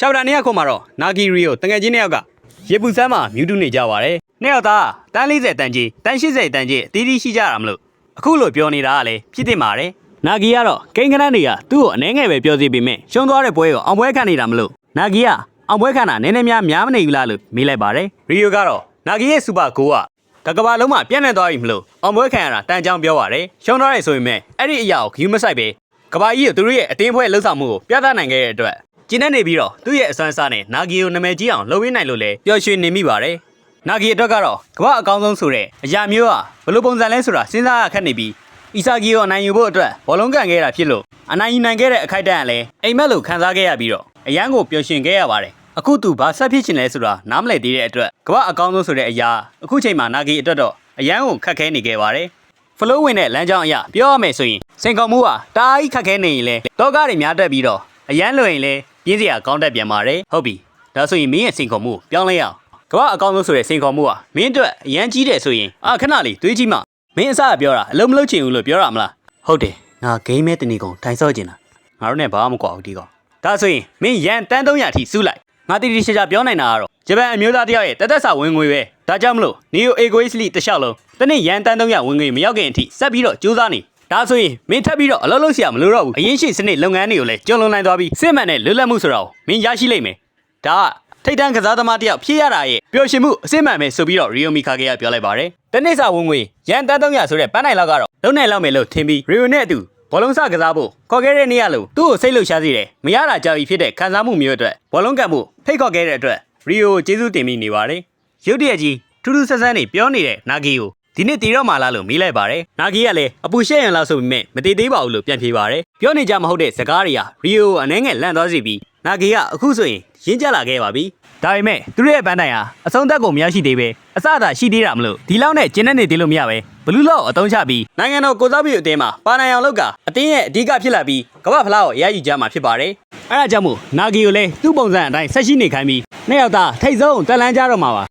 6တာနှစ်ယောက်ခုမှာတော့နာဂီရီကိုတငယ်ချင်းနှစ်ယောက်ကရေပူစမ်းမှာမြူးတူနေကြပါတယ်နှစ်ယောက်သားတန်း40တန်းကြီးတန်း80တန်းကြီးအသီးသီးရှိကြတာမလို့အခုလိုပြောနေတာကလည်းဖြစ်တင်ပါတယ်နာဂီကတော့ကိန်းကနန်းတွေကသူ့ကိုအနေငယ်ပဲပြောစီပေမဲ့ရှုံးသွားတဲ့ပွဲကိုအောင်ပွဲခံနေတာမလို့နာဂီကအောင်ပွဲခံတာနည်းနည်းများများမနေဘူးလားလို့မေးလိုက်ပါတယ်ရီယိုကတော့နာဂီရဲ့စူပါဂိုးကတကဘာလုံးမှာပြန့်နှံ့သွားပြီမလို့အောင်ပွဲခံရတာတန်ကြောင်ပြောပါတယ်ရှုံးသွားတယ်ဆိုရင်မဲ့အဲ့ဒီအရာကိုဂယူမဆိုင်ပဲကဘာကြီးကသူတို့ရဲ့အတင်းဖွဲလှုပ်ဆောင်မှုကိုပြသနိုင်ခဲ့တဲ့အတွက် ကျင်းနေပြီးတော့သူ့ရဲ့အစွမ်းအစားနဲ့နာဂီကိုနာမည်ကြီးအောင်လှုပ်ရင်းနိုင်လို့လဲပျော်ရွှင်နေမိပါတယ်နာဂီအတွက်ကတော့ကဘာအကောင်းဆုံးဆိုတဲ့အရာမျိုးဟာဘယ်လိုပုံစံလဲဆိုတာစဉ်းစားရခက်နေပြီးအီဆာဂီကိုအနိုင်ယူဖို့အတွက်ဘောလုံးကန်ခဲ့တာဖြစ်လို့အနိုင်ယူနိုင်ခဲ့တဲ့အခိုက်အတန့်ကလည်းအိမ်မက်လို့ခံစားခဲ့ရပြီးတော့အရန်ကိုပျော်ရွှင်ခဲ့ရပါတယ်အခုသူဘာဆက်ဖြစ်ချင်လဲဆိုတာနားမလည်သေးတဲ့အတွက်ကဘာအကောင်းဆုံးဆိုတဲ့အရာအခုချိန်မှာနာဂီအတွက်တော့အရန်ကိုခက်ခဲနေခဲ့ပါတယ်ဖလိုးဝင်တဲ့လမ်းကြောင်းအရာပြောရမယ်ဆိုရင်စင်ကောင်မှုဟာတားကြီးခက်ခဲနေရင်လဲတောကားတွေများတက်ပြီးတော့အရန်လွင်လဲ ပြင်းစရာကောင်းတတ်ပြန်ပါတယ်ဟုတ်ပြီဒါဆိုရင်မင်းရဲ့စင်ကောင်မှုကိုပြောင်းလဲရအောင်ကဘာအကောင်းဆုံးဆိုတဲ့စင်ကောင်မှုဟာမင်းအတွက်အရန်ကြီးတယ်ဆိုရင်အာခဏလေးတွေးကြည့်မှမင်းအစကပြောတာအလုံးမလုံးချင်ဘူးလို့ပြောတာမလားဟုတ်တယ်ငါဂိမ်းမဲတနေကုန်ထိုင်ဆော့ကျင်တာငါတို့နဲ့ဘာမှမကွာဘူးဒီကောင်ဒါဆိုရင်မင်းရန်တန်း300အထိစုလိုက်ငါတီတီရှာရှာပြောနိုင်တာကတော့ဂျပန်အမျိုးသားတယောက်ရဲ့တသက်စာဝင်ငွေပဲဒါကြောင့်မလို့နီယိုအေဂိုအစ်လီတခြားလုံးတနေ့ရန်တန်း300ဝင်ငွေမရောက်ခင်အထိဆက်ပြီးတော့ကြိုးစားနေ ဒါဆိုရင်မင်းထပ်ပြီးတော့အလုပ်လုပ်စရာမလိုတော့ဘူးအရင်ရှိစနစ်လုပ်ငန်းတွေကိုလည်းကျွလွန်နိုင်သွားပြီးစစ်မှန်တဲ့လွတ်လပ်မှုဆိုတာကိုမင်းရရှိလိမ့်မယ်ဒါကထိတ်တန့်ကစားသမားတယောက်ဖြစ်ရတာရဲ့ပျော်ရွှင်မှုအစစ်မှန်ပဲဆိုပြီးတော့ရီယိုမီခါကေကပြောလိုက်ပါတယ်တနစ်စာဝင်ငွေရန်တန်း300ဆိုတဲ့ပန်းနိုင်လောက်ကတော့လုံနိုင်လောက်မယ်လို့ထင်ပြီးရီယိုနဲ့အတူဘောလုံးစကစားဖို့ခေါ်ခဲ့တဲ့နေ့ရလို့သူ့ကိုစိတ်လှုပ်ရှားစေတယ်မရတာကြာပြီဖြစ်တဲ့ခံစားမှုမျိုးအတွက်ဘောလုံးကံမှုဖိတ်ခေါ်ခဲ့တဲ့အတွက်ရီယိုကိုကျေးဇူးတင်မိနေပါတယ်ရုတ်တရက်ကြီးထူးထူးဆန်းဆန်းနေပြောနေတဲ့နာဂီကို ဒီနေ့တည်တော့မှလားလို့မေးလိုက်ပါတယ်နာဂီကလည်းအပူရှက်ရန်လားဆိုပေမဲ့မတည်သေးပါဘူးလို့ပြန်ဖြေပါတယ်ပြောနေကြမဟုတ်တဲ့စကားတွေဟာရီယိုကိုအနှဲငယ်လန့်သွားစေပြီးနာဂီကအခုဆိုရင်ရင်းကျလာခဲ့ပါပြီဒါပေမဲ့သူတို့ရဲ့ဘန်းတိုင်ဟာအဆုံးသက်ကိုမရရှိသေးပဲအစအသာရှိသေးတာမလို့ဒီလောက်နဲ့ကျင်းနေသေးလို့မရပဲဘလူးလောက်အတုံးချပြီးနိုင်ငံတော်ကိုစားပြုအသင်းမှာပါနိုင်အောင်လုပ်ကအသင်းရဲ့အဓိကဖြစ်လာပြီးကမ္ဘာဖလားကိုအရယူကြမှာဖြစ်ပါတယ်အဲဒါကြောင့်မို့နာဂီကိုလည်းသူ့ပုံစံအတိုင်းဆက်ရှိနေခိုင်းပြီးနှစ်ယောက်သားထိတ်ဆုံးတက်လန်းကြတော့မှာပါ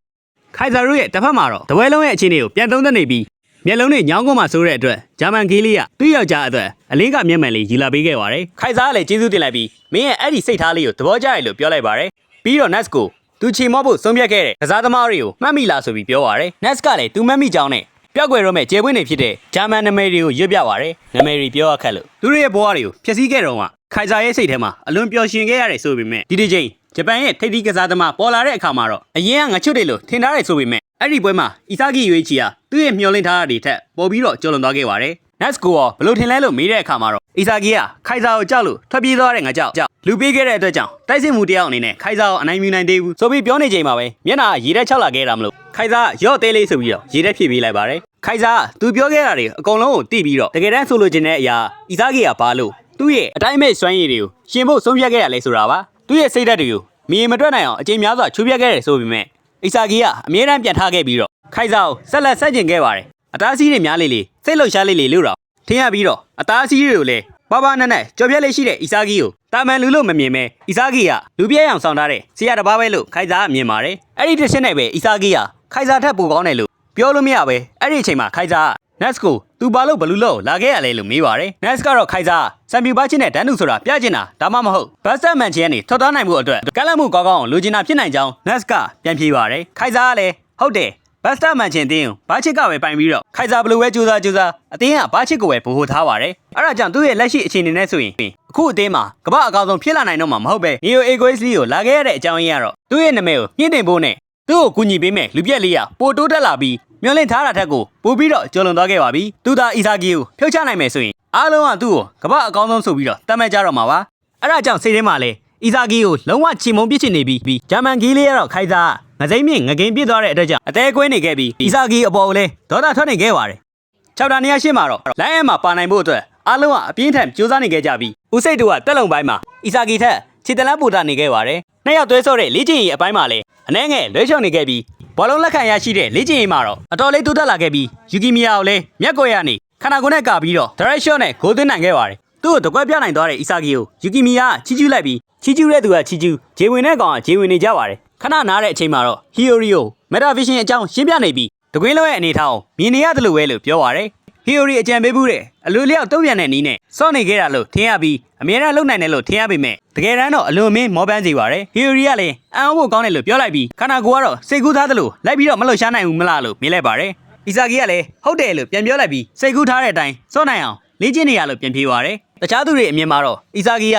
ခိုင်ဇာတို့ရဲ့တစ်ဖက်မှာတော့တပွဲလုံးရဲ့အခြေအနေကိုပြန်သုံးသပ်နေပြီးမျက်လုံးတွေညောင်းကုန်မှဆိုးတဲ့အတွက်ဂျာမန်ကီးလေးကသူ့ယောက်ျားအတွက်အလင်းကမျက်မှန်လေးယူလာပေးခဲ့ပါတယ်ခိုင်ဇာကလည်းကျေးဇူးတင်လိုက်ပြီးမင်းရဲ့အဲ့ဒီစိတ်ထားလေးကိုသဘောကျတယ်လို့ပြောလိုက်ပါတယ်ပြီးတော့ Nets ကိုသူချီမော့ဖို့ဆုံးဖြတ်ခဲ့တဲ့ကစားသမားတွေကိုမှတ်မိလားဆိုပြီးပြောပါတယ် Nets ကလည်းသူမှတ်မိကြောင်းနဲ့ပျောက်ကွယ်တော့မဲ့ကျေပွင့်တွေဖြစ်တဲ့ဂျာမန်နာမည်တွေကိုရွတ်ပြပါတယ်နာမည်တွေပြောရခက်လို့သူတို့ရဲ့ဘဝတွေကိုဖျက်ဆီးခဲ့တော့ကခိုင်ဇာရဲ့စိတ်ထဲမှာအလွန်ပျော်ရွှင်ခဲ့ရတယ်ဆိုပေမဲ့ဒီဒီချိန် ဂျပန်ရဲ့ထိပ်သီးကစားသမားပေါ်လာတဲ့အခါမှာတော့အရင်ကငချွတ်တယ်လို့ထင်ထားတယ်ဆိုပေမဲ့အဲ့ဒီပွဲမှာအီဆာဂီရွေးချီကသူ့ရဲ့မျှော်လင့်ထားတာတွေထက်ပိုပြီးတော့ကျော်လွန်သွားခဲ့ပါတယ်။ Nets ကိုရောဘယ်လိုထင်လဲလို့မေးတဲ့အခါမှာတော့အီဆာဂီကခိုင်ဇာကိုကြောက်လို့ထွက်ပြေးသွားတဲ့ငါကြောက်ကြောက်လူပေးခဲ့တဲ့အတွက်ကြောင့်တိုက်စစ်မှုတယောက်အနေနဲ့ခိုင်ဇာကိုအနိုင်မြူနိုင်သေးဘူးဆိုပြီးပြောနေချိန်မှာပဲမျက်နှာရေတက်ချောက်လာခဲ့တာမလို့ခိုင်ဇာရော့သေးလေးဆိုပြီးတော့ရေတက်ဖြည့်ပေးလိုက်ပါတယ်။ခိုင်ဇာကသူပြောခဲ့တာတွေအကုန်လုံးကိုသိပြီးတော့တကယ်တမ်းဆိုလိုချင်တဲ့အရာအီဆာဂီကဘာလို့သူ့ရဲ့အတိုင်းမဲ့စွမ်းရည်တွေကိုရှင်ဖို့ဆုံးဖြတ်ခဲ့ရလဲဆိုတာပါ သူ့ရဲ့စိတ်ဓာတ်တွေကိုမရေမတွက်နိုင်အောင်အချိန်များစွာချိုးပြခဲ့တယ်ဆိုပေမဲ့အီဆာဂီကအမြဲတမ်းပြန်ထားခဲ့ပြီးတော့ခိုင်ဇာကိုဆက်လက်ဆက်ကျင်ခဲ့ပါတယ်အသားစီးတွေများလေးလေးစိတ်လှုပ်ရှားလေးလေးလို့တော့ထင်ရပြီးတော့အသားစီးတွေကိုလည်းပါပါနဲ့နဲ့ကြော်ပြက်လေးရှိတဲ့အီဆာဂီကိုတာမန်လူလို့မမြင်ပဲအီဆာဂီကလူပြဲအောင်ဆောင်ထားတဲ့ဆရာတစ်ပါးပဲလို့ခိုင်ဇာကမြင်ပါတယ်အဲ့ဒီတစ်ချက်နဲ့ပဲအီဆာဂီကခိုင်ဇာထက်ပိုကောင်းတယ်လို့ပြောလို့မရပဲအဲ့ဒီအချိန်မှာခိုင်ဇာက Nets ကိုသူဘာလို့ဘလူးလို့လာခဲ့ရလဲလို့မေးပါတယ် Nets ကတော့ခိုင်စားစံပြူပါချင်းနဲ့ဒန်းနူဆိုတာပြကျင်တာဒါမှမဟုတ်ဘတ်စတမန်ချင်းကနေထွက်သွားနိုင်မှုအတွက်ကလန့်မှုကောင်းကောင်းအောင်လိုချင်တာဖြစ်နိုင်ကြောင်း Nets ကပြန်ပြေးပါတယ်ခိုင်စားကလည်းဟုတ်တယ်ဘတ်စတမန်ချင်းတင်းကိုဘာချစ်ကပဲပိုင်ပြီးတော့ခိုင်စားဘလူးပဲကြိုးစားကြိုးစားအတင်းကဘာချစ်ကိုပဲဗိုလ်ထားပါတယ်အဲ့ဒါကြောင့်သူ့ရဲ့လက်ရှိအခြေအနေနဲ့ဆိုရင်အခုအတင်းမှာကမ္ဘာအကောင်ဆုံးဖြစ်လာနိုင်တော့မှာမဟုတ်ပဲ Neo Egoist လေးကိုလာခဲ့ရတဲ့အကြောင်းရင်းကတော့သူ့ရဲ့နာမည်ကိုမြင့်တင်ဖို့နဲ့သူ့ကိုကူညီပေးမဲ့လူပြက်လေးကပိုတိုးတက်လာပြီး မျောလင့်ထားတာထက်ကိုပိုပြီးတော့ကျော်လွန်သွားခဲ့ပါပြီ။သူသားအီဆာဂီကိုဖြုတ်ချနိုင်မယ်ဆိုရင်အားလုံးကသူ့ကိုကမ္ဘာအကောင်းဆုံးဆိုပြီးတော့တတ်မှတ်ကြတော့မှာပါ။အဲ့ဒါကြောင့်စိတ်ထဲမှာလည်းအီဆာဂီကိုလုံးဝချီမုံပြစ်ချင်နေပြီးပြီးဂျာမန်ဂီလေးကတော့ခိုင်စားငစိမ့်မြင့်ငကင်းပြစ်သွားတဲ့အတွက်ကြောင့်အသေးကွင်းနေခဲ့ပြီးအီဆာဂီအပေါ်ကိုလည်းဒေါသထွက်နေခဲ့ပါတယ်။၆တာနေရာရှင်းမှာတော့လိုင်းအမ်မှာပါနိုင်ဖို့အတွက်အားလုံးကအပြင်းထန်ကြိုးစားနေခဲ့ကြပြီးဦးစိတ်တို့ကတက်လုံပိုင်းမှာအီဆာဂီထက်ခြေတလန်းပူတာနေခဲ့ပါတယ်။နှစ်ယောက်သွဲဆော့တဲ့လေ့ကျင့်ရေးအပိုင်းမှာလည်းအနှဲငယ်လွဲချော်နေခဲ့ပြီး ဘောလုံးလက်ခံရရှိတဲ့လေ့ကျင့်ရေးမှာတော့အတော်လေးတိုးတက်လာခဲ့ပြီးယူကီမီယာကိုလည်းမျက်ကွယ်ရနေခန္ဓာကိုယ်နဲ့ကာပြီးတော့ direct shot နဲ့ဂိုးသွင်းနိုင်ခဲ့ပါတယ်သူ့ကိုတကွက်ပြနိုင်သွားတဲ့အီဆာဂီကိုယူကီမီယာကချီကျူးလိုက်ပြီးချီကျူးတဲ့သူကချီကျူးဂျေဝင်တဲ့ကောင်ကဂျေဝင်နေကြပါတယ်ခဏနားတဲ့အချိန်မှာတော့ဟီယိုရီယိုမက်တာဗီရှင်အကြောင်းရှင်းပြနေပြီးတကွင်းလုံးရဲ့အနေထားကိုမြင်နေရတယ်လို့ပဲလို့ပြောပါတယ် ဟီယိုရီအကြံပေးမှုတဲ့အလိုလျောက်တုံ့ပြန်တဲ့နီးနဲ့စော့နေခဲ့တာလို့ထင်ရပြီးအမြဲတမ်းလုံနိုင်တယ်လို့ထင်ရပေမဲ့တကယ်တမ်းတော့အလွန်မင်းမောပန်းစီပါတယ်ဟီယိုရီကလည်းအံ့ဩဖို့ကောင်းတယ်လို့ပြောလိုက်ပြီးခန္ဓာကိုယ်ကတော့စိတ်ကူးထားသလိုလိုက်ပြီးတော့မလှုပ်ရှားနိုင်ဘူးမလားလို့မြင်လိုက်ပါတယ်အီဇာဂီကလည်းဟုတ်တယ်လို့ပြန်ပြောလိုက်ပြီးစိတ်ကူးထားတဲ့အတိုင်းစော့နိုင်အောင်လေ့ကျင့်နေရလို့ပြန်ပြေးပါတယ်တခြားသူတွေအမြင်မှာတော့အီဇာဂီက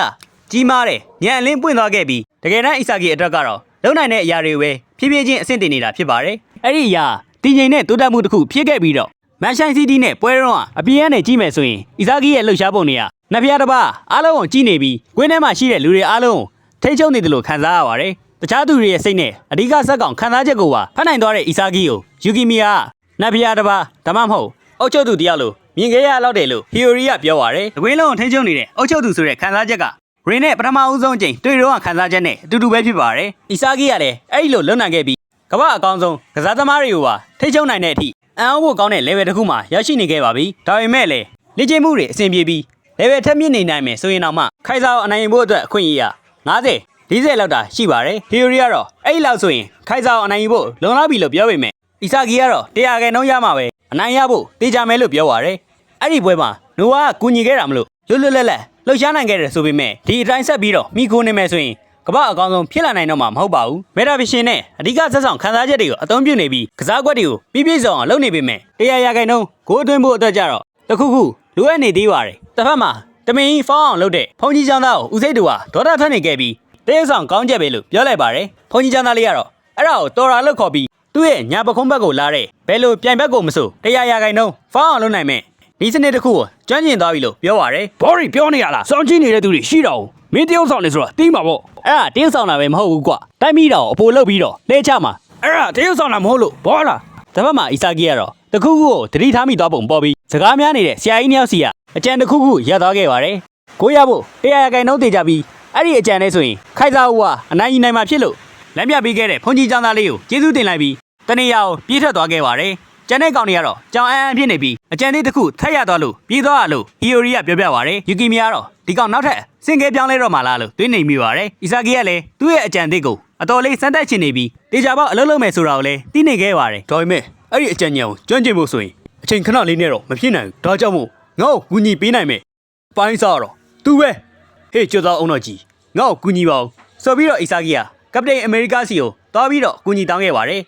ကြီးမားတယ်ညံအလင်းပွင့်သွားခဲ့ပြီးတကယ်တမ်းအီဇာဂီအတွက်ကတော့လုံနိုင်တဲ့အရာတွေပဲဖြည်းဖြည်းချင်းအဆင့်တင်နေတာဖြစ်ပါတယ်အဲ့ဒီအရာတည်ငြိမ်တဲ့တိုးတက်မှုတစ်ခုဖြစ်ခဲ့ပြီးတော့ မန်ရှိုင်းစီးတီးနဲ့ပွဲတော့အပြင်ကနေကြည့်မယ်ဆိုရင်အီဇာဂီရဲ့လှုပ်ရှားပုံတွေကနှစ်ဖျားတစ်ပါးအားလုံးကိုကြည့်နေပြီးကွင်းထဲမှာရှိတဲ့လူတွေအားလုံးကိုထိတ်ချုံနေတယ်လို့ခံစားရပါတယ်။တခြားသူတွေရဲ့စိတ်နဲ့အဓိကဇက်ကောင်ခံစားချက်ကိုပါဖတ်နိုင်သွားတဲ့အီဇာဂီကိုယူကီမီယာကနှစ်ဖျားတစ်ပါးဒါမှမဟုတ်အုတ်ချုပ်သူတယောက်လိုမြင်ခဲ့ရတော့တယ်လို့ဟီယိုရီကပြောပါတယ်။အကွင်းလုံးကိုထိတ်ချုံနေတဲ့အုတ်ချုပ်သူဆိုတဲ့ခံစားချက်ကရင်းနဲ့ပထမဦးဆုံးအချိန်တွေ့တော့ခံစားချက်နဲ့အတူတူပဲဖြစ်ပါတယ်။အီဇာဂီကလည်းအဲ့ဒီလိုလွတ်နိုင်ခဲ့ပြီးကမ္ဘာအကောင်းဆုံးကစားသမားတွေကိုပါထိတ်ချုံနိုင်တဲ့အထိ အံ့ဩဖို့ကောင်းတဲ့ level တစ်ခုမှရရှိနေခဲ့ပါပြီ။ဒါပေမဲ့လည်းလေ့ကျင့်မှုတွေအဆင်ပြေပြီး level ထက်မြင့်နေနိုင်မယ်ဆိုရင်တော့မှခိုင်စာကိုအနိုင်ယူဖို့အတွက်အခွင့်အရေးရ90 40လောက်တာရှိပါတယ်။ theory ကတော့အဲ့ဒီလောက်ဆိုရင်ခိုင်စာကိုအနိုင်ယူဖို့လုံလောက်ပြီလို့ပြောပေမဲ့အီဆာဂီကတော့တရားခဲနှုံးရမှာပဲအနိုင်ရဖို့တေချာမယ်လို့ပြောပါရယ်။အဲ့ဒီပွဲမှာနိုဝါကကူညီခဲ့တာမလို့လွတ်လွတ်လပ်လပ်လှုပ်ရှားနိုင်ခဲ့တယ်ဆိုပေမဲ့ဒီအတိုင်းဆက်ပြီးတော့မိခိုးနေမယ်ဆိုရင် ကမ္ဘာအကောင်းဆုံးဖြစ်လာနိုင်တော့မှာမဟုတ်ပါဘူး။ Meta Vision နဲ့အဓိကဆက်ဆောင်ခန်းစားချက်တွေကိုအသုံးပြုနေပြီးကစားကွက်တွေကိုပြည့်ပြည့်စုံအောင်လုပ်နေပေမဲ့တရားရခိုင်နှုန်းဂိုးအတွင်းဖို့အတွက်ကြတော့တခုခုလိုအပ်နေသေးပါတယ်။တစ်ဖက်မှာတမင်ကြီးဖောင်းအောင်လုပ်တဲ့ဖုန်ကြီးချောင်းသားကိုဦးစိတ်တူဟာဒေါသထွက်နေခဲ့ပြီးတရုတ်ဆောင်ကောင်းချက်ပဲလို့ပြောလိုက်ပါတယ်။ဖုန်ကြီးချောင်းသားလေးကတော့အဲ့ဒါကိုတော်ရာလို့ခေါ်ပြီးသူ့ရဲ့ညာပခုံးဘက်ကိုလာတဲ့ဘယ်လိုပြိုင်ဘက်ကိုမဆိုတရားရခိုင်နှုန်းဖောင်းအောင်လုပ်နိုင်မဲ့ဒီစနစ်တစ်ခုကိုကျွမ်းကျင်သွားပြီလို့ပြောပါရယ်ဘော်ရီပြောနေရလားစောင်းကြည့်နေတဲ့သူတွေရှိတော့ဘူး မင်းတယောက်ဆောင်နေဆိုတာသိမှာပေါ့အဲ့ဒါတင်းဆောင်တာပဲမဟုတ်ဘူးကွာတိုက်မိတာကိုအပိုလုပ်ပြီးတော့လဲချမှာအဲ့ဒါတယောက်ဆောင်တာမဟုတ်လို့ဘောလားတပတ်မှာအီဆာဂီကတော့တခုခုကိုတတိထားမိသွားပုံပေါ်ပြီးစကားများနေတဲ့ဆရာကြီးနှစ်ယောက်စီကအကြံတစ်ခုခုရသွားခဲ့ပါတယ်ကိုရဖို့တရားရခိုင်နှုန်းတည်ကြပြီးအဲ့ဒီအကြံနဲ့ဆိုရင်ခိုင်စာဦးကအနိုင်ယူနိုင်မှာဖြစ်လို့လက်မြပေးခဲ့တဲ့ဖွန်ကြီးចောင်းသားလေးကိုကျေးဇူးတင်လိုက်ပြီးတနေ့ရအောင်ပြေးထွက်သွားခဲ့ပါတယ် ကျန်တဲ့ကောင်တွေကတော့ကြောင်အန်းအန်းဖြစ်နေပြီးအကြံလေးတစ်ခုထပ်ရသွားလို့ပြေးသွားရလို့ဟီယိုရီကပြောပြပါရယ်ယူကီမီကတော့ဒီကောင်နောက်ထပ်စင်ကဲပြောင်းလဲတော့မှလားလို့တွေးနေမိပါရယ်အီဆာဂီကလည်းသူ့ရဲ့အကြံသေးကိုအတော်လေးစမ်းတက်ချင်နေပြီးတေချာပေါက်အလုပ်လုပ်မယ်ဆိုတာကိုလည်းသိနေခဲ့ပါတယ်ဒါပေမဲ့အဲ့ဒီအကြံဉာဏ်ကိုကျွမ်းကျင်ဖို့ဆိုရင်အချိန်ခဏလေးနဲ့တော့မဖြစ်နိုင်ဘူးဒါကြောင့်မို့ငါ့ကိုကူညီပေးနိုင်မယ်ပိုင်းစားတော့သူပဲဟေးကျော်သားအောင်တော်ကြီးငါ့ကိုကူညီပါဦးဆိုပြီးတော့အီဆာဂီကကပတိန်အမေရိကစီကိုတွားပြီးတော့အကူအညီတောင်းခဲ့ပါတယ်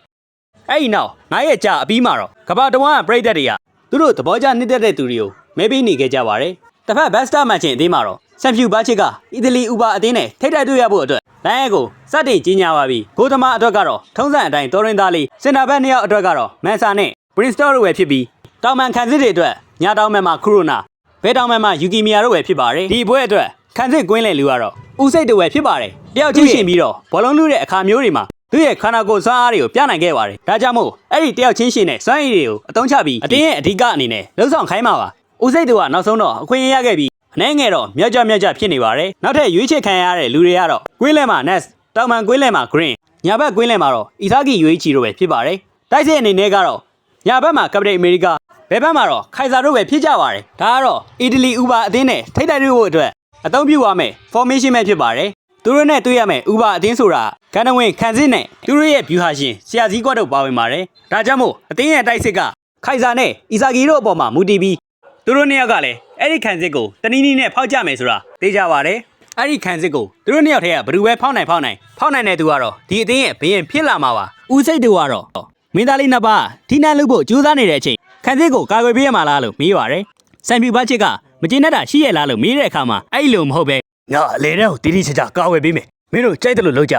အဲ့ဒီနောက်ငါရဲ့ကြာအပြီးမှာတော့ကမ္ဘာတဝန်းကပြည်သက်တွေကသူတို့သဘောကျနှစ်သက်တဲ့သူတွေကိုမဲပေးနေခဲ့ကြပါတယ်တစ်ဖက်ဘက်စတာမန်ချင်းအသင်းမှာတော့ဆန်ဖြူဘာချစ်ကအီတလီဥပါအသင်းနဲ့ထိတ်တိုက်တွေ့ရဖို့အတွက်လိုင်းရဲကိုစတင်ကြီးညာပါပြီဂိုးသမားအတွက်ကတော့ထုံးစံအတိုင်းတော်ရင်သားလေးစင်တာဘက်နှစ်ယောက်အတွက်ကတော့မန်ဆာနဲ့ပရင်စတော့တို့ပဲဖြစ်ပြီးတောင်မန်ခံစစ်တွေအတွက်ညာတောင်မန်မှာခရိုနာဘဲတောင်မန်မှာယူကီမီယာတို့ပဲဖြစ်ပါတယ်ဒီပွဲအတွက်ခံစစ်ကွင်းလည်လူကတော့ဦးစိတ်တို့ပဲဖြစ်ပါတယ်တယောက်ချင်းရှင်ပြီးတော့ဘောလုံးလူတဲ့အခါမျိုးတွေမှာ သူ့ရဲ့ခန္ဓာကိုယ်စွမ်းအားတွေကိုပြနိုင်ခဲ့ပါတယ်ဒါကြောင့်မို့အဲ့ဒီတယောက်ချင်းရှင်နဲ့စွမ်းရည်တွေကိုအသုံးချပြီးအတင်းရဲ့အဓိကအနေနဲ့လှုပ်ဆောင်ခိုင်းမှာပါဦးစိတ်တို့ကနောက်ဆုံးတော့အခွင့်အရေးရခဲ့ပြီးအနှဲငယ်တော့မြောက်ကြမြောက်ကြဖြစ်နေပါတယ်နောက်ထပ်ရွေးချယ်ခံရတဲ့လူတွေကတော့ကွင်းလဲမှာ Nest တောင်မန်ကွင်းလဲမှာ Green ညာဘက်ကွင်းလဲမှာတော့အီဆာဂီရွေးချီတို့ပဲဖြစ်ပါတယ်တိုက်စစ်အနေနဲ့ကတော့ညာဘက်မှာကပတိန်အမေရိကဘယ်ဘက်မှာတော့ခိုင်စာတို့ပဲဖြစ်ကြပါတယ်ဒါကတော့အီတလီဥပါအသင်းနဲ့ထိတ်တိုက်တွေ့ဖို့အတွက်အသုံးပြုရမယ် formation ပဲဖြစ်ပါတယ်သူတို့နဲ့တွေ့ရမယ်ဥပါအသင်းဆိုတာ ကန္နဝင်ခံစစ်နဲ့သူတို့ရဲ့ view ဟာရှင်ဆရာစည်းကွက်တို့ပါဝင်ပါတယ်ဒါကြောင့်မို့အသင်းရဲ့တိုက်စစ်ကခိုင်စာနဲ့အီဆာဂီတို့အပေါ်မှာမူတည်ပြီးသူတို့နှစ်ယောက်ကလည်းအဲ့ဒီခံစစ်ကိုတနည်းနည်းနဲ့ဖောက်ကြမယ်ဆိုတာသိကြပါတယ်အဲ့ဒီခံစစ်ကိုသူတို့နှစ်ယောက်တည်းကဘယ်သူပဲဖောက်နိုင်ဖောက်နိုင်ဖောက်နိုင်တဲ့သူကတော့ဒီအသင်းရဲ့ဘရင်ဖြစ်လာမှာပါဦးစိတ်တို့ကတော့မင်းသားလေးနှစ်ပါးထိနှံလုပ်ဖို့ကြိုးစားနေတဲ့အချိန်ခံစစ်ကိုကာကွယ်ပေးရမှာလားလို့မေးပါတယ်စံပြူဘတ်ချစ်ကမကျေနပ်တာရှိရလားလို့မေးတဲ့အခါမှာအဲ့လိုမဟုတ်ပဲငါအလေတဲ့ကိုတိတိကျကျကာဝယ်ပေးမယ်မင်းတို့ကြိုက်တယ်လို့လုပ်ကြ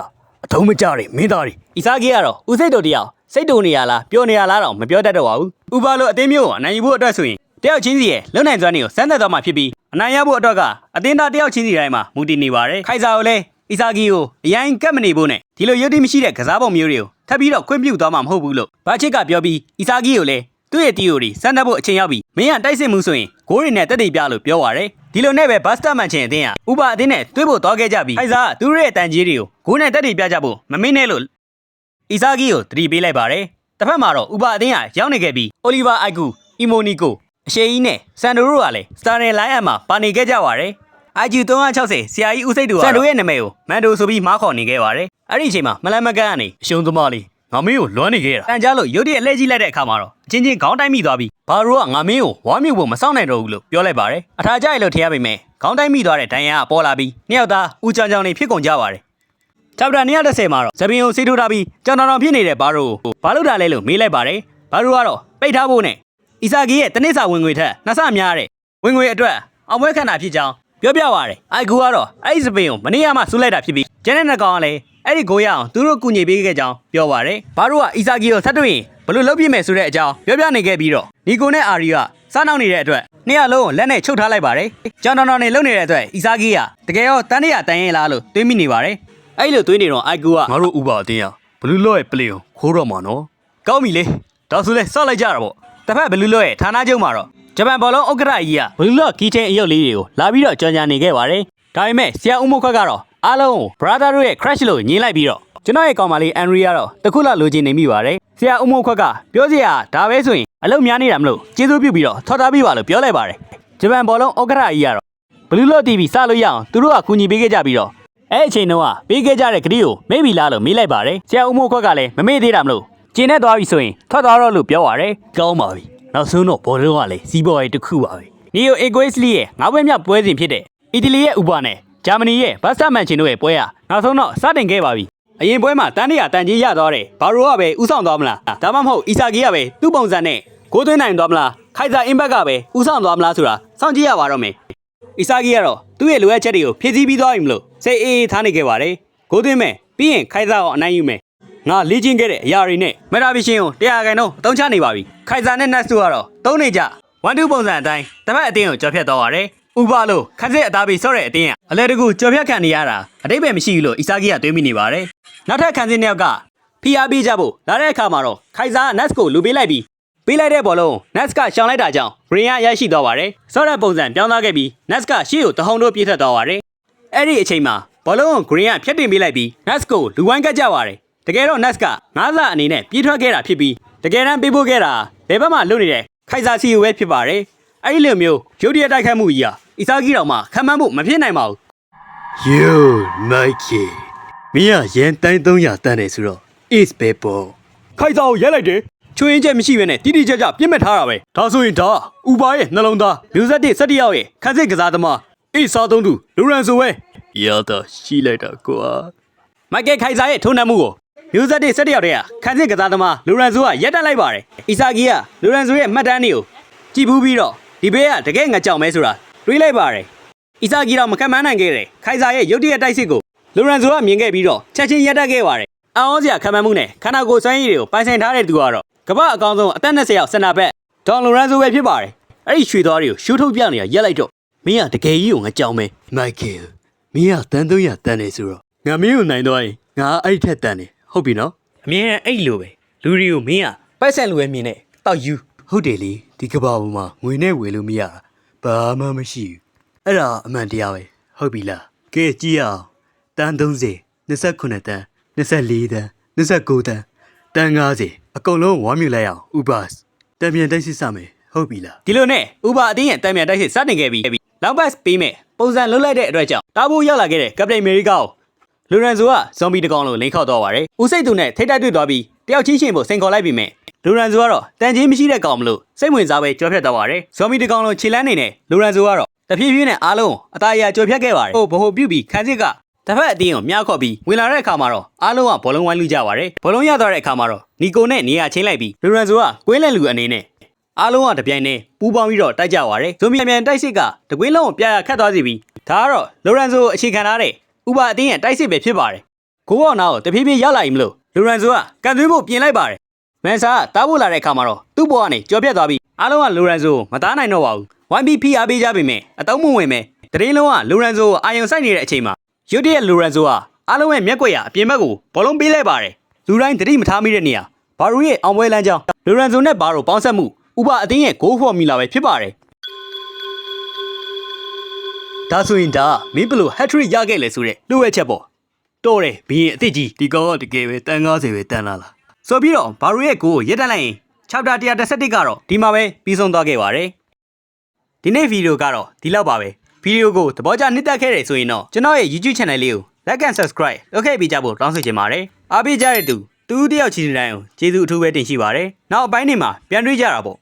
အထုံးမကြတွေမင်းသားတွေ။ဤစားကြီးကတော့ဦးစိတ်တို့တယောက်စိတ်တူနေရလားပြောနေရလားတော့မပြောတတ်တော့ပါဘူး။ဥပါလိုအသင်းမျိုးကိုအနိုင်ယူဖို့အတွက်ဆိုရင်တယောက်ချင်းစီရဲ့လုံနိုင်စွမ်းတွေကိုစမ်းသပ်သွားမှဖြစ်ပြီးအနိုင်ရဖို့အတွက်ကအသင်းသားတယောက်ချင်းစီတိုင်းမှာမူတည်နေပါတယ်။ခိုင်စာကိုလည်းဤစားကြီးကိုအရင်ကတ်မနေဖို့နဲ့ဒီလိုရုပ်တိမရှိတဲ့ကစားပုံမျိုးတွေကိုထပ်ပြီးတော့ခွင့်ပြုသွားမှာမဟုတ်ဘူးလို့ဘာချစ်ကပြောပြီးဤစားကြီးကိုလည်းသူ့ရဲ့တီယိုတွေစမ်းသပ်ဖို့အချိန်ရောက်ပြီမင်းကတိုက်စစ်မှုဆိုရင်ဂိုးတွေနဲ့တက်တည်ပြလို့ပြောပါရယ် ဒီလိုနဲ့ပဲဘတ်စတာမန်ချင်အသင်းကဥပါအသင်းနဲ့တွေ့ဖို့သွားခဲ့ကြပြီးခိုင်စာကသူတို့ရဲ့တန်ကြီးတွေကိုဂိုးနဲ့တက်တည်ပြကြဖို့မမင်းနဲ့လို့အီဆာဂီကိုတတိပေးလိုက်ပါတယ်။တစ်ဖက်မှာတော့ဥပါအသင်းကရောက်နေခဲ့ပြီးအိုလီဗာအိုက်ကူအီမိုနီကိုအရှေကြီးနဲ့ဆန်ဒိုရိုကလည်းစတာနယ်လိုင်းအပ်မှာပါနေခဲ့ကြပါတယ်။ IG 360ဆရာကြီးဦးစိတ်တို့ကဆန်ဒိုရဲ့နာမည်ကိုမန်ဒိုဆိုပြီးမားခေါ်နေခဲ့ပါတယ်။အဲ့ဒီအချိန်မှာမလန်မကန်ကနေအရှုံးသမားလေးငါမင်းကိုလွမ်းနေခဲ့တာတန်ကြားလို့ရုတ်တရက်လှည့်ကြည့်လိုက်တဲ့အခါမှာတော့အချင်းချင်းခေါင်းတိုင်းမိသွားပြီး ဘာရိုကငါမင်းကိုဝါမြူဖို့မစောင့်နိုင်တော့ဘူးလို့ပြောလိုက်ပါတယ်အထာကြရလို့ထင်ရပေမဲ့ခေါင်းတိုင်းမိသွားတဲ့ဒဏ်ရာကပေါ်လာပြီးနှစ်ယောက်သားဦးချောင်ချောင်နေဖြစ်ကုန်ကြပါတယ်ချပ်တာ130မှာတော့ဇပင်ကိုစေးထိုးထားပြီးကြောင်တောင်တောင်ဖြစ်နေတဲ့ဘာရိုကိုဘာလို့တာလဲလို့မေးလိုက်ပါတယ်ဘာရိုကတော့ပိတ်ထားဖို့နဲ့အီစာဂီရဲ့တနစ်စာဝင်ငွေထက်နှစ်ဆများတဲ့ဝင်ငွေအတွက်အောင်ပွဲခန္ဓာဖြစ်ကြောင်းပြောပြပါရတယ်အိုက်ကူကတော့အဲ့ဒီဇပင်ကိုမနေ့ကမှဆူလိုက်တာဖြစ်ပြီးကျန်တဲ့နှစ်ကောင်ကလည်း အဲ့ဒီကိုရအောင်သူတို့ကူညီပေးခဲ့ကြောင်းပြောပါတယ်ဘာရိုကအီစာဂီကိုဆက်တွေ့ရင်ဘယ်လိုလုပ်ပြမယ်ဆိုတဲ့အကြောင်းပြောပြနေခဲ့ပြီးတော့နီကိုနဲ့အာရီကစားနောက်နေတဲ့အတွက်နှစ်ရလုံးကိုလက်နဲ့ချုပ်ထားလိုက်ပါတယ်ကြောင်တောင်တောင်နေလုံနေတဲ့အတွက်အီစာဂီကတကယ်ရောတန်းတရာတန်ရင်လားလို့တွေးမိနေပါတယ်အဲ့လိုသွင်းနေတော့အိုက်ကူကငါတို့ဥပါအတင်းရဘလူးလော့ရဲ့ပလေကိုခိုးတော့မှာနော်ကောင်းပြီလေဒါဆိုလဲစောက်လိုက်ကြတာပေါ့တစ်ဖက်ဘလူးလော့ရဲ့ဌာနချုပ်မှာတော့ဂျပန်ဘောလုံးဥက္ကဋ္ဌကြီးကဘလူးလော့ကီချင်းအယုတ်လေးတွေကိုလာပြီးတော့ကြော်ညာနေခဲ့ပါတယ်ဒါပေမဲ့ဆရာဦးမိုးခွက်ကတော့ အားလုံးကို brother တို့ရဲ့ crash လို့ညင်းလိုက်ပြီးတော့ကျွန်တော်ရဲ့ကောင်မလေးအန်ရီကတော့တခုလောက်လိုချင်နေမိပါတယ်ဆရာဦးမိုးခွက်ကပြောစရာဒါပဲဆိုရင်အလုပ်များနေတာမလို့ကျေးဇူးပြုပြီးတော့ထော်တာပြီးပါလို့ပြောလိုက်ပါတယ်ဂျပန်ဘောလုံးဥက္ကဋ္ဌကြီးကတော့ဘလူးလော့ TV စလို့ရအောင်သူတို့ကကူညီပေးခဲ့ကြပြီးတော့အဲ့အချိန်တုန်းကပေးခဲ့ကြတဲ့ကတိကိုမေ့ပြီလားလို့မေးလိုက်ပါတယ်ဆရာဦးမိုးခွက်ကလည်းမမေ့သေးတာမလို့ကျင်းနဲ့သွားပြီဆိုရင်ထွက်သွားတော့လို့ပြောပါတယ်ကောင်းပါပြီနောက်ဆုံးတော့ဘောလုံးကလည်းစီးပွားရေးတစ်ခုပါပဲနီယိုအေကွေးစလီရဲ့ငါးပွဲမြောက်ပွဲစဉ်ဖြစ်တဲ့အီတလီရဲ့ဥပနဲ့ ဂျာမနီရဲ့ဘတ်စတာမန်ချင်တို့ရဲ့ပွဲဟာနောက်ဆုံးတော့စတင်ခဲ့ပါပြီအရင်ပွဲမှာတန်းတရာတန်ကြီးရသွားတယ်ဘာရိုကပဲဥဆောင်သွားမလားဒါမှမဟုတ်အီဆာဂီကပဲသူ့ပုံစံနဲ့ကိုသွင်းနိုင်သွားမလားခိုင်ဇာအင်ဘက်ကပဲဥဆောင်သွားမလားဆိုတာစောင့်ကြည့်ရပါတော့မယ်အီစာဂီကတော့သူ့ရဲ့လိုအပ်ချက်တွေကိုဖြည့်ဆည်းပြီးသွားပြီမလို့စိတ်အေးအေးထားနေခဲ့ပါတယ်။ကိုသွင်းမဲ့ပြီးရင်ခိုင်စားအောင်အနိုင်ယူမယ်။ငါလေ့ကျင့်ခဲ့တဲ့အရာတွေနဲ့မက်တာဗီရှင်ကိုတရားခိုင်တော့အသုံးချနေပါပြီ။ခိုင်စားနဲ့နတ်စုကတော့သုံးနေကြဝန်တူပုံစံအတိုင်းတစ်ဖက်အတင်းကိုကြော်ဖြတ်သွားပါတယ်။ ဥပလို့ခက်စစ်အသားပေးဆော့တဲ့အတင်းကအလဲတကူကြော်ဖြတ်ခံနေရတာအတိတ်ပဲမရှိဘူးလို့အီစာဂီကတွေးမိနေပါတယ်။နောက်ထပ်ခန်းစစ်နှစ်ယောက်ကဖိအားပေးကြဖို့လာတဲ့အခါမှာတော့ခိုင်စားကနတ်ကိုလူပေးလိုက်ပြီးပေးလိုက်တဲ့ဘောလုံး Nets ကရှောင်လိုက်တာကြောင့် Green ကရရှိသွားပါတယ်။ဆော့တဲ့ပုံစံပြောင်းသွားခဲ့ပြီး Nets ကရှေ့ကိုတဟုန်တို့ပြေးထွက်သွားပါတယ်။အဲ့ဒီအချိန်မှာဘောလုံးကို Green ကဖြတ်တင်ပေးလိုက်ပြီး Nets ကိုလူဝိုင်းကတ်ကြပါတယ်။တကယ်တော့ Nets ကငါးစာအနေနဲ့ပြေးထွက်ခဲ့တာဖြစ်ပြီးတကယ်တမ်းပေးဖို့ခဲ့တာဘယ်ဘက်မှလွတ်နေတဲ့ခိုင်စာစီကိုပဲဖြစ်ပါတယ်။အဲ့ဒီလိုမျိုးရုတ်တရက်တိုက်ခတ်မှုကြီးဟာ အီစာဂီတော်မှာခံမှန်းဖို့မဖြစ်နိုင်ပါဘူးယိုမိုက်ကီမင်းကရန်တိုင်း300တန်းတယ်ဆိုတော့ is ပဲပေါ့။ခိုင်စာကိုရိုက်လိုက်တယ်။ချွေးရင်ချက်မရှိဘဲနဲ့တိတိကျကျပြစ်မှတ်ထားတာပဲ။ဒါဆိုရင်ဒါဥပါရဲ့နှလုံးသားမျိုးဆက်တစ်၁၁ယောက်ရဲ့ခန်းစစ်ကစားသမားအေးစားသုံးသူလူရန်ဆိုဝဲရတော့ရှိလိုက်တာကွာမိုက်ကယ်ခိုင်စာရဲ့ထုံးနှံမှုကိုမျိုးဆက်တစ်၁၁ယောက်တည်းကခန်းစစ်ကစားသမားလူရန်ဆိုကရက်တက်လိုက်ပါတယ်။အီစာဂီကလူရန်ဆိုရဲ့မှတ်တမ်းတွေကိုကြည့်ဘူးပြီးတော့ဒီဘေးကတကယ်ငကြောင်မဲဆိုတာ တွေးလိုက်ပါတယ်။အီစာဂီတော့မခံမနိုင်ခဲ့တဲ့ခိုင်စာရဲ့ရုတ်တရက်တိုက်စစ်ကိုလူရန်ဆိုကမြင်ခဲ့ပြီးတော့ချက်ချင်းရက်တက်ခဲ့ပါတယ်။အောင်းစရာခံမှန်းမှုနဲ့ခန္ဓာကိုယ်စွမ်းရည်တွေကိုပိုင်ဆိုင်ထားတဲ့သူကတော့ကမ္ဘာအကောင်းဆုံးအသက်20ရောက်စင်တာဘက်ဒေါန်လူရန်ဆိုပဲဖြစ်ပါတယ်။အဲ့ဒီရွှေသွားတွေကိုရှူးထုတ်ပြနေတာရက်လိုက်တော့မင်းကတကယ်ကြီးကိုငကြောင်မဲမိုက်ကယ်မင်းကတန်း300တန်းတယ်ဆိုတော့ငါမင်းကိုနိုင်တော့ရင်ငါအဲ့ထက်တန်းတယ်ဟုတ်ပြီနော်အမြဲတမ်းအဲ့လိုပဲလူတွေကိုမင်းကပိုက်ဆံလိုပဲမြင်နဲ့တောက်ယူဟုတ်တယ်လေဒီကဘာပေါ်မှာငွေနဲ့ဝယ်လို့မရတာ ဘာမှမရှိဘူးအဲ့ဒါအမှန်တရားပဲဟုတ်ပြီလားကဲကြည့်ရအောင်တန်း30 29တန်း24တန်း29တန်းတန်း90အကုန်လုံးဝမ်းမြူလိုက်အောင်ဥပါစ်တံပြန်တိုက်စစ်စမယ်ဟုတ်ပြီလားဒီလိုနဲ့ဥပါအတင်းရဲ့တံမြန်တိုက်စစ်စတင်ခဲ့ပြီးလောင်ဘတ်ပေးမဲ့ပုံစံလွတ်လိုက်တဲ့အတွက်ကြောင့်တာဘူးရောက်လာခဲ့တဲ့ကပတိန်အမေရိကကိုလူရန်ဆိုကဇွန်ဘီတကောင်လိုလိန်ခောက်သွားပါတယ်။ဦးစိတ်သူနဲ့ထိတ်တိုက်တွေ့သွားပြီး တယောက်ချင်းချင်းကိုစိန်ခေါ်လိုက်ပြီးမဲ့လူရန်ဆိုကတော့တန်ချင်းမရှိတဲ့ကောင်မလို့စိတ်ဝင်စားပဲကြော်ဖြတ်သွားပါတယ်။ဇွန်ဘီတကောင်လိုခြေလန်းနေနဲ့လူရန်ဆိုကတော့တဖြည်းဖြည်းနဲ့အားလုံးအသားအရာကြော်ဖြတ်ခဲ့ပါတယ်။ဟိုဘိုပြုတ်ပြီးခန်းစစ်ကတစ်ဖက်အတင်းကိုမြားခေါ်ပြီးဝင်လာတဲ့အခါမှာတော့အားလုံးကဘောလုံးဝိုင်းလူကြပါတယ်။ဘောလုံးရသွားတဲ့အခါမှာတော့နီကိုနဲ့နေရာချင်းလိုက်ပြီးလူရန်ဆိုကကွင်းလက်လူအနေနဲ့အားလုံးကတပြိုင်တည်းပူးပေါင်းပြီးတော့တိုက်ကြပါရယ်ဇိုမီအမြန်တိုက်စစ်ကတကွင်းလုံးကိုပြရခတ်သွားစီပြီးဒါကတော့လိုရန်ဆိုအခြေခံထားတဲ့ဥပအတင်းရဲ့တိုက်စစ်ပဲဖြစ်ပါတယ်ကိုကောနာကိုတဖြည်းဖြည်းရောက်လာရင်မလို့ လိုရန်ဆိုကကန်သွင်းဖို့ပြင်လိုက်ပါတယ်မန်ဆာကတားဖို့လာတဲ့အခါမှာတော့သူ့ဘောကနေကြော်ပြတ်သွားပြီးအားလုံးကလိုရန်ဆိုကိုမသားနိုင်တော့ပါဘူး 1BP အားပေးကြပေမဲ့အတုံးမဝင်ပဲတရင်လုံးကလိုရန်ဆိုကိုအာယုံဆိုင်နေတဲ့အချိန်မှာရုတ်တရက်လိုရန်ဆိုကအားလုံးရဲ့မျက်ကွက်ရအပြင်ဘက်ကိုဘောလုံးပေးလိုက်ပါတယ်လူတိုင်းတတိမထားမိတဲ့နေရာဘာရူရဲ့အောင်ပွဲလမ်းကြောင်းလိုရန်ဆိုနဲ့ဘာရိုပေါင်းဆက်မှုဥပအတင်းရဲ့ဂိုးဖော်မီလာပဲဖြစ်ပါတယ်ဒါဆိုရင်ဒါမင်းဘလို့ hat trick ရခဲ့လဲဆိုတဲ့လိုအပ်ချက်ပေါ့ တော်တယ်ဘီရင်အစ်စ်ကြီးဒီကောင်ကတကယ်ပဲတန်း90ပဲတန်းလာလားဆိုပြီးတော့ဘာရူရဲ့ကိုကိုရက်တက်လိုက်ရင်6တာ131ကတော့ဒီမှာပဲပြီးဆုံးသွားခဲ့ပါတယ်ဒီနေ့ဗီဒီယိုကတော့ဒီလောက်ပါပဲဗီဒီယိုကိုသဘောကျနှစ်သက်ခဲ့တယ်ဆိုရင်တော့ကျွန်တော်ရဲ့ YouTube channel လေးကို like and subscribe လုပ်ခဲ့ပေးကြဖို့တောင်းဆိုချင်ပါတယ်အားပေးကြတဲ့သူတူတူတယောက်ချင်းတိုင်းကိုကျေးဇူးအထူးပဲတင်ရှိပါတယ်နောက်အပိုင်းတွေမှာပြန်တွေ့ကြတာပေါ့